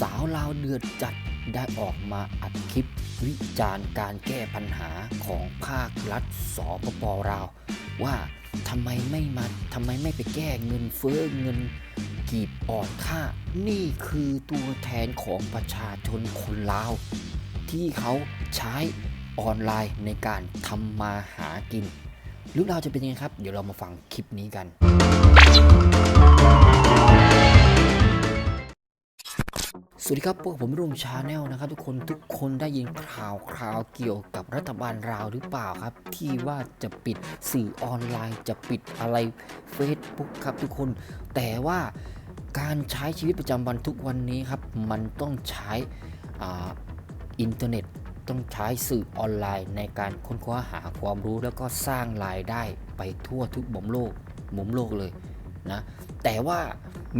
สาวลาวเดือดจัดได้ออกมาอัดคลิป วิจารณ์การแก้ปัญหาของภาครัฐสปปลาว ว่าทำไมไม่มาทำไมไม่ไปแก้เงินเฟ้อเงินกีบอ่อนค่า นี่คือตัวแทนของประชาชนคนลาว ที่เขาใช้ออนไลน์ในการทำมาหากินเรื่องราวจะเป็นยังไงครับ เดี๋ยวเรามาฟังคลิปนี้กัน สวัสดีครับพวกผมรุ่งชาแนลนะครับ ทุกคนทุกคนได้ยินข่าวคราวเกี่ยวกับรัฐบาลราวหรือเปล่าครับ ที่ว่าจะปิดสื่อออนไลน์ จะปิดอะไร Facebook ครับทุกคน แต่ว่าการใช้ชีวิตประจำวันทุกวันนี้ครับ มันต้องใช้อาอินเทอร์เน็ตต้องใช้สื่อออนไลน์ในการค้นคว้าหาความรู้แล้วก็สร้างรายได้ไปทั่วทุกมุมโลกมุมโลกเลยนะแต่ว่า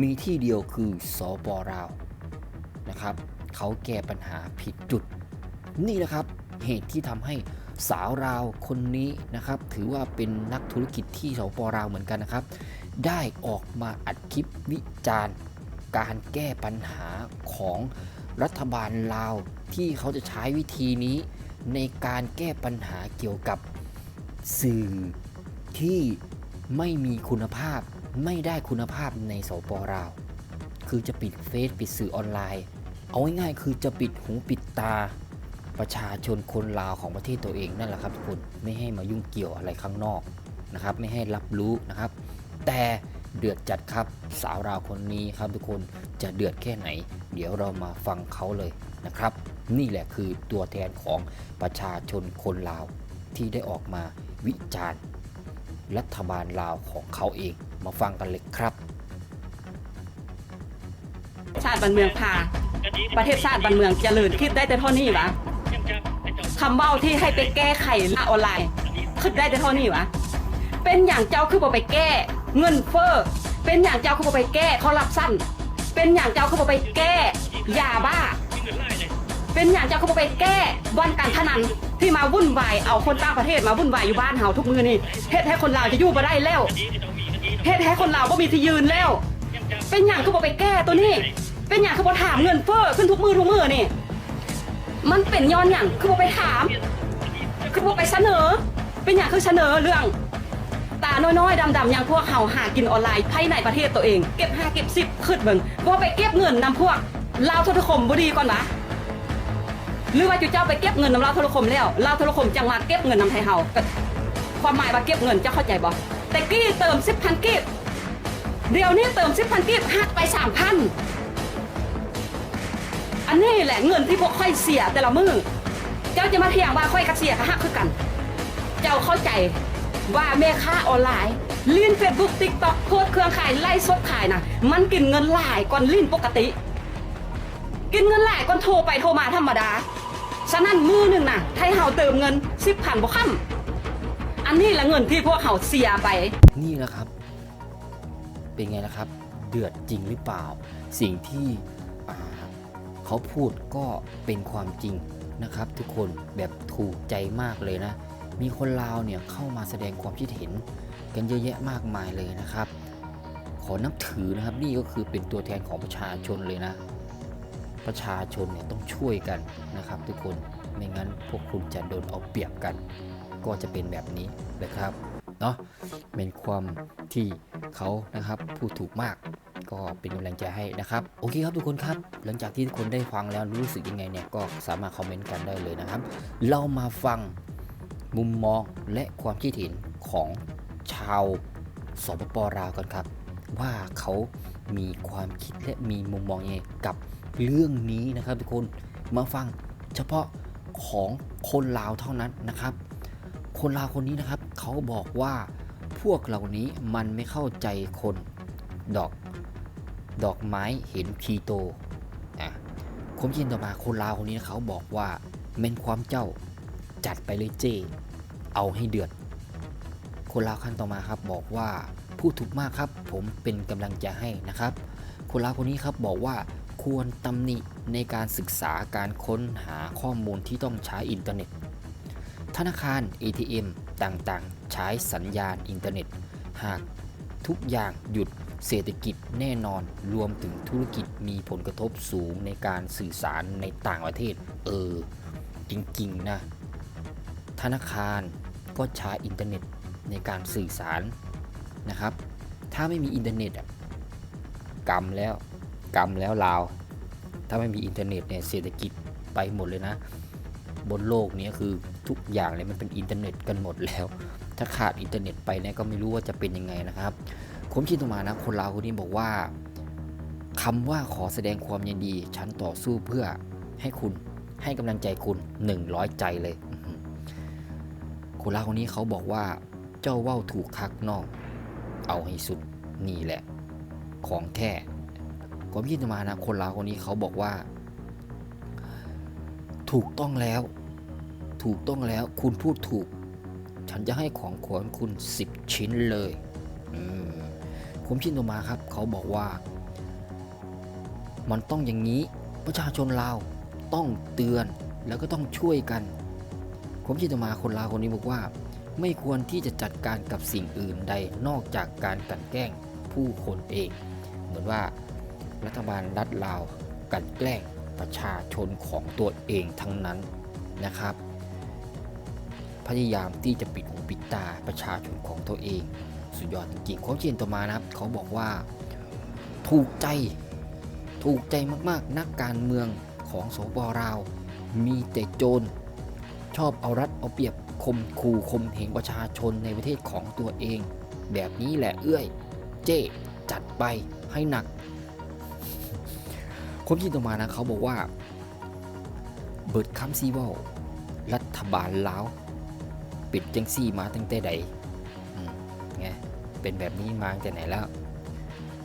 มีที่เดียวคือสปราว นะครับ เขาแก้ปัญหาผิดจุด นี่นะครับเหตุที่ทำให้สาวราวคนนี้นะครับ ถือว่าเป็นนักธุรกิจที่สปราวเหมือนกันนะครับ ได้ออกมาอัดคลิปวิจารณ์ การแก้ปัญหาของรัฐบาลลาวที่เขาจะใช้วิธีนี้ในการแก้ปัญหาเกี่ยวกับสื่อที่ไม่มีคุณภาพไม่ได้คุณภาพในสปราว คือจะปิดเฟซปิดสื่อออนไลน์ เอาง่ายๆคือจะปิดหูปิดตาประชาชนคนลาวของประเทศตัวเองนั่นแหละครับทุกคนไม่ให้มายุ่งเกี่ยวอะไรข้างนอกนะครับ ไม่ให้รับรู้นะครับ แต่เดือดจัดครับสาวราวคนนี้ครับทุกคนจะเดือดแค่ไหน เดี๋ยวเรามาฟังเขาเลยนะครับ นี่แหละคือตัวแทนของประชาชนคนลาวที่ได้ออกมาวิจารณ์ รัฐบาลลาวของเขาเองมาฟังกันเลยครับ ชาติบ้านเมืองพา ประเทศชาติบ้านเมืองเจริญคิดได้แต่เท่านี้วะคำเบ้าที่ให้ไปแก้ไขหน้าออนไลน์คิดได้แต่เท่านี้วะเป็นอย่างเจ้าคือบ่ไปแก้ เงินเฟ้อเป็นอย่างเจ้าคือบ่ไปแก้เขารับสั้นเป็นอย่างเจ้าคือบ่ไปแก้ยาบ้า เป็นอย่างเจ้าคือบ่ไปแก้บ่อนการพนันที่มาวุ่นวายเอาคนต่างประเทศมาวุ่นวายอยู่บ้านเฮาทุกมือนี่เฮ็ดให้คนลาวจะอยู่บ่ได้แล้วเฮ็ดให้คนลาวบ่มีที่ยืนแล้ว เป็นอย่างคือบ่ไปแก้ตัวนี้ เป็นอย่างคือบ่ถามเงินเฟ้อขึ้นทุกมือทุกมือนี่ มันเป็นย้อนอย่างคือบ่ไปถาม คือบ่ไปเสนอ เป็นอย่างคือเสนอเรื่อง ตาน้อยๆดำๆอย่างพวกเฮาหากินออนไลน์ภายในประเทศตัวเอง เก็บห้าเก็บสิบขึ้นเบิ่งบ่ไปเก็บเงินนำพวกลาวทรคมบ่ดีก่อนวะหรือว่าจุเจ้าไปเก็บเงินนำลาวทรคมแล้วลาวทรคมจังมาเก็บเงินนำไทยเฮาความหมายว่าเก็บเงินเจ้าเข้าใจบ่แต่กี้เติม10,000กีบเดี๋ยวนี้เติมสิบพันกีบหักไปสามพัน นนี้แหละเงินที่พวกค่อยเสียแต่ละมือเจ้าจะมาเถียงว่าค่อยกับเสียกับหักคือกัน เจ้าเข้าใจว่าแม่ค้าออนไลน์ลิ้นเฟซบุ๊กติ๊กต็อกโพสเครื่องขายไล่สดขายนะมันกินเงินหลายก่อนลิ้นปกติ กินเงินหลายก่อนโทรไปโทรมาธรรมดาฉะนั้นมือหนึ่งนะให้เฮาเติมเงินสิบพันบ่ค่ำอันนี้แหละเงินที่พวกเขาเสียไป นี่แหละครับ เป็นไงล่ะครับ เดือดจริงหรือเปล่า สิ่งที่ เขาพูดก็เป็นความจริงนะครับทุกคนแบบถูกใจมากเลยนะ มีคนลาวเนี่ยเข้ามาแสดงความคิดเห็น กันเยอะแยะมากมายเลยนะครับ ขอนับถือนะครับนี่ก็คือเป็นตัวแทนของประชาชนเลยนะ ประชาชนเนี่ยต้องช่วยกันนะครับ ทุกคนไม่งั้นพวกคุณจะโดนเอาเปรียบกัน ก็จะเป็นแบบนี้นะครับเนาะเป็นความที่เขานะครับพูดถูกมาก ก็เป็นกำลังใจให้นะครับ โอเคครับทุกคนครับ หลังจากที่ทุกคนได้ฟังแล้วรู้สึกยังไงเนี่ยก็สามารถคอมเมนต์กันได้เลยนะครับ เรามาฟังมุมมองและความคิดเห็นของชาวสปปลาวกันครับ ว่าเขามีความคิดและมีมุมมองยังไงกับเรื่องนี้นะครับทุกคนมาฟังเฉพาะของคนลาวเท่านั้นนะครับ คนลาวคนนี้นะครับเขาบอกว่าพวกเหล่านี้มันไม่เข้าใจคนดอก ดอกไม้เห็นพีโตอะผมยินต่อมาคนลาวคนนี้เขาบอกว่าเม่นความเจ้าจัดไปเลยเจ เอาให้เดือด คนลาวขั้นต่อมาครับบอกว่าพูดถูกมากครับ ผมเป็นกำลังใจให้นะครับ คนลาวคนนี้ครับบอกว่าควรตำหนิในการศึกษาการค้นหาข้อมูลที่ต้องใช้อินเทอร์เน็ต ธนาคาร ATM ต่างๆ ใช้สัญญาณอินเทอร์เน็ต หากทุกอย่างหยุด เศรษฐกิจแน่นอนรวมถึงธุรกิจมีผลกระทบสูงในการสื่อสารในต่างประเทศ เออ จริงๆ นะ ธนาคารก็ใช้อินเทอร์เน็ตในการสื่อสารนะครับ ถ้าไม่มีอินเทอร์เน็ตอะกรรมแล้วกรรมแล้วลาว ถ้าไม่มีอินเทอร์เน็ตเนี่ยเศรษฐกิจไปหมดเลยนะ บนโลกนี้คือทุกอย่างเลยมันเป็นอินเทอร์เน็ตกันหมดแล้ว ถ้าขาดอินเทอร์เน็ตไปเนี่ยก็ไม่รู้ว่าจะเป็นยังไงนะครับ ผมคิดต่อมานะคนลาวคนนี้บอกว่าคำว่าขอแสดงความยินดี ฉันต่อสู้เพื่อให้คุณให้กำลังใจคุณ100ใจเลยคนลาวคนนี้เขาบอกว่าเจ้าว่าวถูกคักนอก เอาให้สุดนี่แหละ ของแท้ผมคิดต่อมานะคนลาวคนนี้เขาบอกว่า ถูกต้องแล้ว ถูกต้องแล้วคุณพูดถูก ฉันจะให้ของขวัญคุณ 10 ชิ้นเลย อืม ผมชินโตมาครับ เขาบอกว่า มันต้องอย่างนี้ประชาชนลาวต้องเตือนแล้วก็ต้องช่วยกัน ผมชินโตมาคนลาวคนนี้บอกว่า ไม่ควรที่จะจัดการกับสิ่งอื่นใดนอกจากการกันแกล้งผู้คนเอง เหมือนว่ารัฐบาลรัฐลาวกันแกล้งประชาชนของตัวเองทั้งนั้นนะครับ พยายามที่จะปิดหูปิดตาประชาชนของตัวเอง สุดยอดจริงๆความเชียนต่อมานะครับ เขาบอกว่า ถูกใจถูกใจมากๆ นักการเมืองของสปราว มีแต่โจรชอบเอารัดเอาเปรียบคมขู่คมเหงประชาชนในประเทศของตัวเอง แบบนี้แหละเอื้อย เจ้จัดไปให้หนักความคิดต่อมานะเขาบอกว่า เบิร์ดคัมซีเวลรัฐบาลลาว ปิดจังซี่มาตั้งแต่ใด เป็นแบบนี้มาตั้งแต่ไหนแล้ว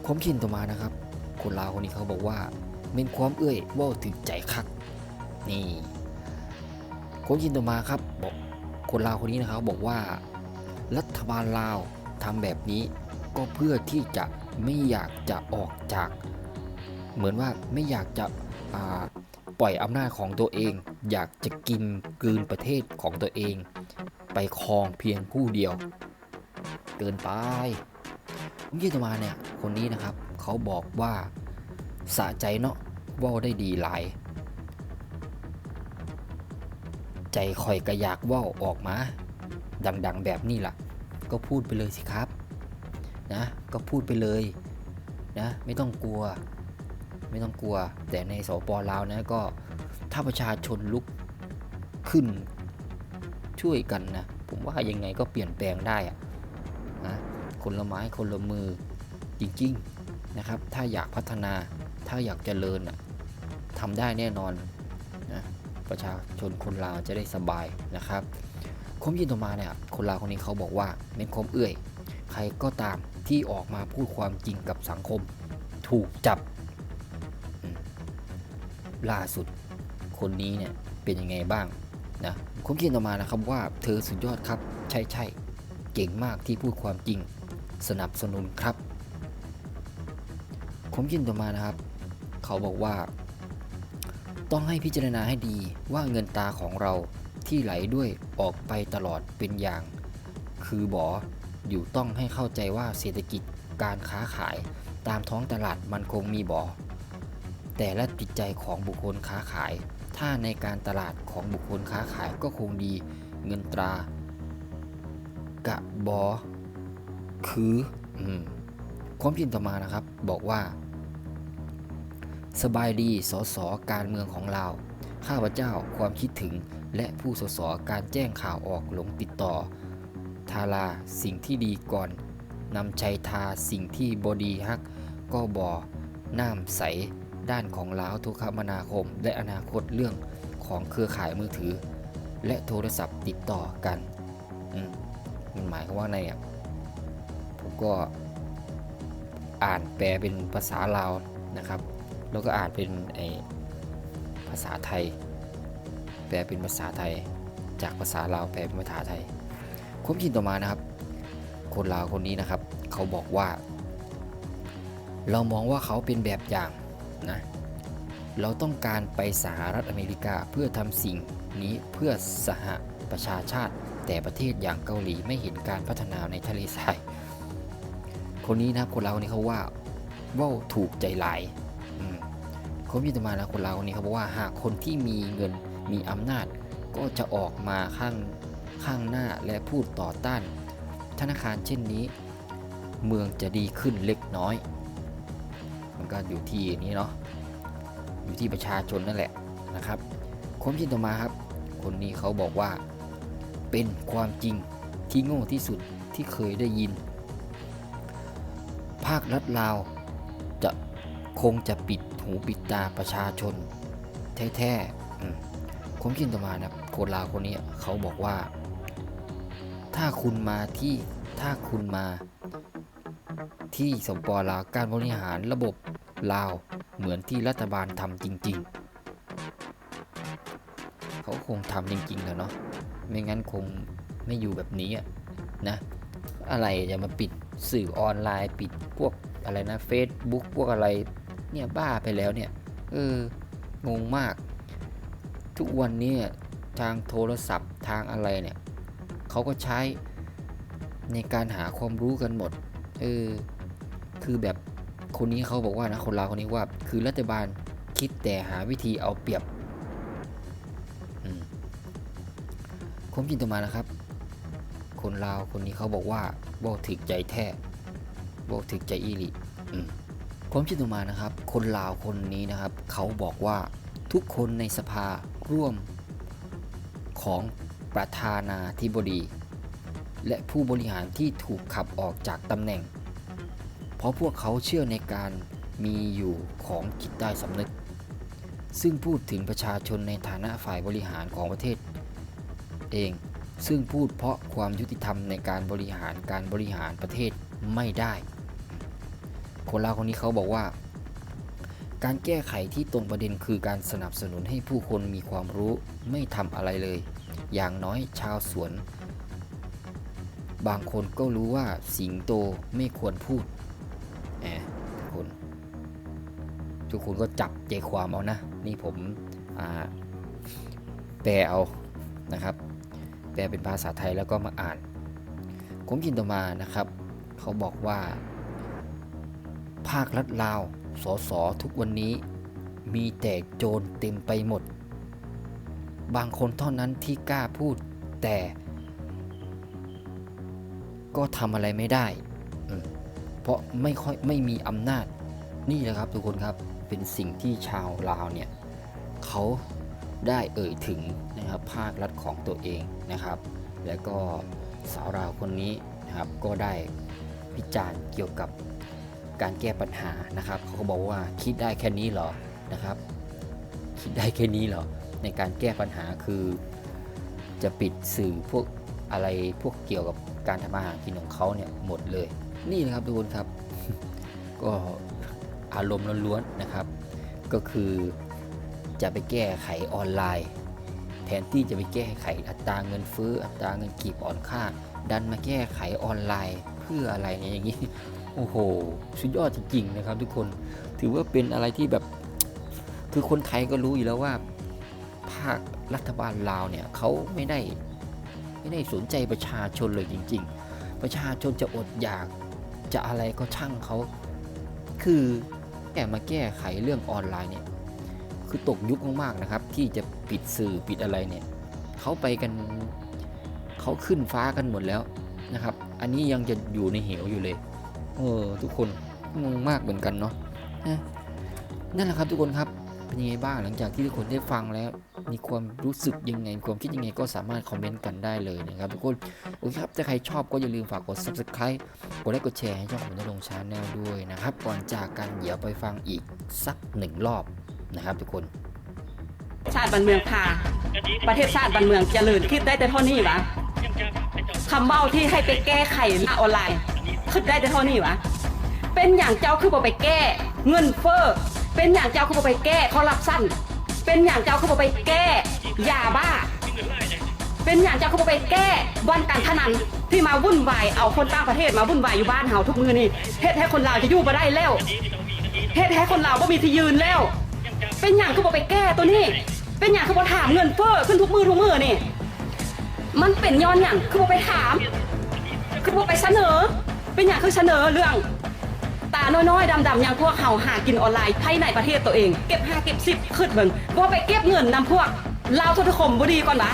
ความคิดต่อมานะครับ คนลาวคนนี้เขาบอกว่าเป็นความเอื้อยว่าถึงใจคัก นี่ความคิดต่อมาครับบอกคนลาวคนนี้นะครับบอกว่า รัฐบาลลาวทำแบบนี้ก็เพื่อที่จะไม่อยากจะออกจาก เหมือนว่าไม่อยากจะปล่อยอำนาจของตัวเอง อยากจะกินกืนประเทศของตัวเอง ไปครองเพียงผู้เดียว เกินไปผมคิดต่อมาเนี่ย คนนี้นะครับ เขาบอกว่าสะใจเนาะว่าได้ดีหลาย ใจคอยกระยากว่าออกมา ดังๆแบบนี้ล่ะ ก็พูดไปเลยสิครับ นะ ก็พูดไปเลยนะ ไม่ต้องกลัว ไม่ต้องกลัว แต่ในสปลาวนะก็ ถ้าประชาชนลุกขึ้นช่วยกันนะ ผมว่ายังไงก็เปลี่ยนแปลงได้อะ คนละไม้คนละมือจริงๆนะครับ ถ้าอยากพัฒนาถ้าอยากเจริญอะทำได้แน่นอนนะประชาชนคนลาวจะได้สบายนะครับคมยินต่อมาเนี่ยคนลาวคนนี้เขาบอกว่าเป็นคมเอื้อย ใครก็ตามที่ออกมาพูดความจริงกับสังคม ถูกจับล่าสุดคนนี้เนี่ยเป็นยังไงบ้างนะผมเขียนต่อมานะครับว่าเธอสุดยอดครับ ใช่ใช่เก่งมากที่พูดความจริง สนับสนุนครับ ผมเขียนต่อมานะครับ เขาบอกว่า ต้องให้พิจารณาให้ดีว่าเงินตาของเราที่ไหลด้วยออกไปตลอดเป็นอย่าง คือบออยู่ต้องให้เข้าใจว่าเศรษฐกิจการค้าขายตามท้องตลาดมันคงมีบอแต่ละจิตใจของบุคคลค้าขาย ถ้าในการตลาดของบุคคลค้าขายก็คงดีเงินตรากะบอ คืออความคิดต่อมานะครับ บอกว่า สบายดีสสการเมืองของเรา ข้าพเจ้าความคิดถึงและผู้สสการแจ้งข่าวออกหลงติดต่อ ทาราสิ่งที่ดีก่อนนำชัยทาสิ่งที่บดีฮัก ก็บอน้ำใส ด้านของลาวทรคมนาคม และอนาคตเรื่องของเครือข่ายมือถือ และโทรศัพท์ติดต่อกัน อืมมันหมายความว่าไงอะ ก็อ่านแปลเป็นภาษาลาวนะครับ แล้วก็อ่านเป็นไอภาษาไทย แปลเป็นภาษาไทย จากภาษาลาวแปลเป็นภาษาไทยความคิดต่อมานะครับ คนลาวคนนี้นะครับ เขาบอกว่า เรามองว่าเขาเป็นแบบอย่างนะเราต้องการไปสหรัฐอเมริกาเพื่อทำสิ่งนี้เพื่อสหประชาชาติ แต่ประเทศอย่างเกาหลีไม่เห็นการพัฒนาในทะเลทราย คนนี้นะครับคนเราคนนี้เขาว่าว่าถูกใจหลายอืมคนที่จะมานะคนเราคนนี้เขาบอกว่าหากคนที่มีเงินมีอำนาจ ก็จะออกมาข้างข้างหน้าและพูดต่อต้าน ธนาคารเช่นนี้ เมืองจะดีขึ้นเล็กน้อย มันก็อยู่ที่นี้เนาะอยู่ที่ประชาชนนั่นแหละนะครับความคิดต่อมาครับ คนนี้เขาบอกว่า เป็นความจริงที่โง่ที่สุดที่เคยได้ยินาครัฐลาว จะคงจะปิดหูปิดตาประชาชน แท้ๆอืมผมคิดต่อมานะคนลาวคนนี้เขาบอกว่า ถ้าคุณมาที่ถ้าคุณมา ที่สปปลาวการบริหารระบบลาวเหมือนที่รัฐบาลทำจริง ๆ เขาคงทำจริงๆแล้วเนาะไม่งั้นคงไม่อยู่แบบนี้นะอะไรจะมาปิด สื่อออนไลน์ปิดพวกอะไรนะ Facebook พวกอะไรเนี่ยบ้าไปแล้วเนี่ยเอองงมาก ทุกวันนี้ทางโทรศัพท์ทางอะไรเนี่ยเขาก็ใช้ในการหาความรู้กันหมดเออคือแบบคนนี้เขาบอกว่านะคนลาวคนนี้ว่า คือรัฐบาลคิดแต่หาวิธีเอาเปรียบอืมผมจินต่อมานะครับ คนลาวคนนี้เขาบอกว่าบอกถึกใจแท้บอกถึกใจอีลิผมจินต่อมานะครับ คนลาวคนนี้นะครับ เขาบอกว่าทุกคนในสภาร่วมของประธานาธิบดี และผู้บริหารที่ถูกขับออกจากตำแหน่ง เพราะพวกเขาเชื่อในการมีอยู่ของจิตใต้สำนึก ซึ่งพูดถึงประชาชนในฐานะฝ่ายบริหารของประเทศ เอง ซึ่งพูดเพราะความยุติธรรมในการบริหารการบริหารประเทศไม่ได้ คนลาวคนนี้เขาบอกว่า การแก้ไขที่ตรงประเด็นคือการสนับสนุนให้ผู้คนมีความรู้ไม่ทำอะไรเลย อย่างน้อยชาวสวน บางคนก็รู้ว่าสิงโตไม่ควรพูดแหมทุกคน ทุกคนก็จับใจความเอานะ นี่ผมแปลเอานะครับ แปลเป็นภาษาไทยแล้วก็มาอ่านผมยินต่อมานะครับ เขาบอกว่า ภาครัฐลาวสสทุกวันนี้มีแต่โจรเต็มไปหมด บางคนเท่านั้นที่กล้าพูดแต่ ก็ทำอะไรไม่ได้ เพราะไม่ค่อยไม่มีอำนาจนี่แหละครับทุกคนครับเป็นสิ่งที่ชาวลาวเนี่ย เขาได้เอ่ยถึง ภาครัฐของตัวเองนะครับ และก็สาวลาวคนนี้นะครับก็ได้วิจารณ์เกี่ยวกับการแก้ปัญหานะครับเขาก็บอกว่าคิดได้แค่นี้เหรอนะครับ คิดได้แค่นี้เหรอในการแก้ปัญหาคือจะปิดสื่อพวกอะไรพวกเกี่ยวกับการทำมาหารกินของเขาเนี่ยหมดเลย นี่นะครับทุกคนครับ ก็อารมณ์ล้วนๆนะครับ ก็คือจะไปแก้ไขออนไลน์ นที่จะไปแก้ไขอัตราเงินเฟ้ออัตราเงินกีบอ่อนค่า ดันมาแก้ไขออนไลน์เพื่ออะไรเนี่ยอย่างนี้โอ้โหสุดยอดจริงๆนะครับ ทุกคนถือว่าเป็นอะไรที่แบบ คือคนไทยก็รู้อยู่แล้วว่า ภาครัฐบาลลาวเนี่ยเขาไม่ได้ไม่ได้สนใจประชาชนเลยจริง ๆ ประชาชนจะอดอยากจะอะไรก็ช่างเขาคือแค่มาแก้ไขเรื่องออนไลน์เนี่ย คือตกยุคมากๆนะครับ ที่จะปิดสื่อปิดอะไรเนี่ยเขาไปกันเขาขึ้นฟ้ากันหมดแล้วนะครับ อันนี้ยังจะอยู่ในเหวอยู่เลยเออทุกคนงงมากเหมือนกันเนาะนั่นแหละครับทุกคนครับเป็นยังไงบ้างหลังจากที่ทุกคนได้ฟังแล้ว มีความรู้สึกยังไง ความคิดยังไงก็สามารถคอมเมนต์กันได้เลยนะครับทุกคนโอเคครับถ้าใครชอบก็อย่าลืมฝากกด subscribe กดไลค์กดแชร์ให้ช่องผมได้ลงชาแนลด้วยนะครับ ก่อนจากกันเดี๋ยวไปฟังอีกสักหนึ่งรอบ นะครับ ทุกคน ชาติบ้านเมืองพาประเทศชาติบ้านเมืองเจริญคิดได้แต่เท่านี้วะคำเบ้าที่ให้ไปแก้ไขหน้าออนไลน์คิดได้แต่เท่านี้วะเป็นอย่างเจ้าคือบ่ไปแก้ เงินเฟ้อเป็นอย่างเจ้าคือบ่ไปแก้คอร์รัปชันเป็นอย่างเจ้าคือบ่ไปแก้ยาบ้า เป็นอย่างเจ้าคือบ่ไปแก้บ่อนการพนันที่มาวุ่นวายเอาคนต่างประเทศมาวุ่นวายอยู่บ้านเฮาทุกมือนี่เฮ็ดให้คนลาวจะอยู่บ่ได้แล้วเฮ็ดให้คนลาวบ่มีที่ยืนแล้ว เป็นอย่างคือบ่ไปแก้ตัวนี้ เป็นอย่างคือบ่ถามเงินเฟ้อขึ้นทุกมือทุกมือนี่ มันเป็นย้อนอย่างคือบ่ไปถาม คือบ่ไปเสนอ เป็นอย่างคือเสนอเรื่องตาน้อยๆดำๆอย่างพวกเขาหากินออนไลน์ภายในประเทศตัวเอง เก็บห้าเก็บสิบขึ้นเบิ่งว่าไปเก็บเงินนำพวกลาวโทรคมบุดีก่อนวะ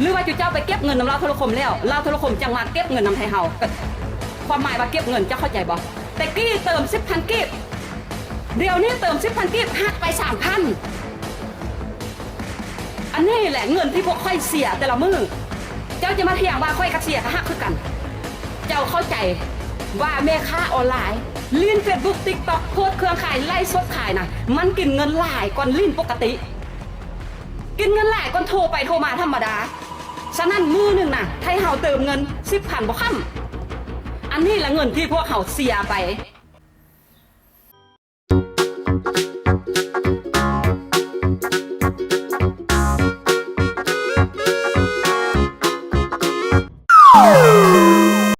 หรือว่าจุเจ้าไปเก็บเงินนำลาวโทรคมแล้วลาวโทรคมจังหวัดเก็บเงินนำไทยเฮาก็ความหมายว่าเก็บเงินเจ้าเข้าใจบ่แต่กี้เติมสิบพันกีบ เดี๋ยวนี้เติมสิบพันกีบหักไปสามพันอันนี้แหละเงินที่พวกค่อยเสียแต่ละมือเจ้าจะมาเถียงว่าค่อยกับเสียก็หักคือกัน เจ้าเข้าใจว่าแม่ค้าออนไลน์ลิ้นเฟซบุ๊กติ๊กต็อกโพสต์เครื่องขายไล่สดขายนะมันกินเงินหลายกว่าลิ้นปกติ กินเงินหลายกว่าโทรไปโทรมาธรรมดาฉะนั้นมือหนึ่งนะให้เฮาเติมเงินสิบพันบ่ค่ำอันนี้แหละเงินที่พวกเขาเสียไป thank you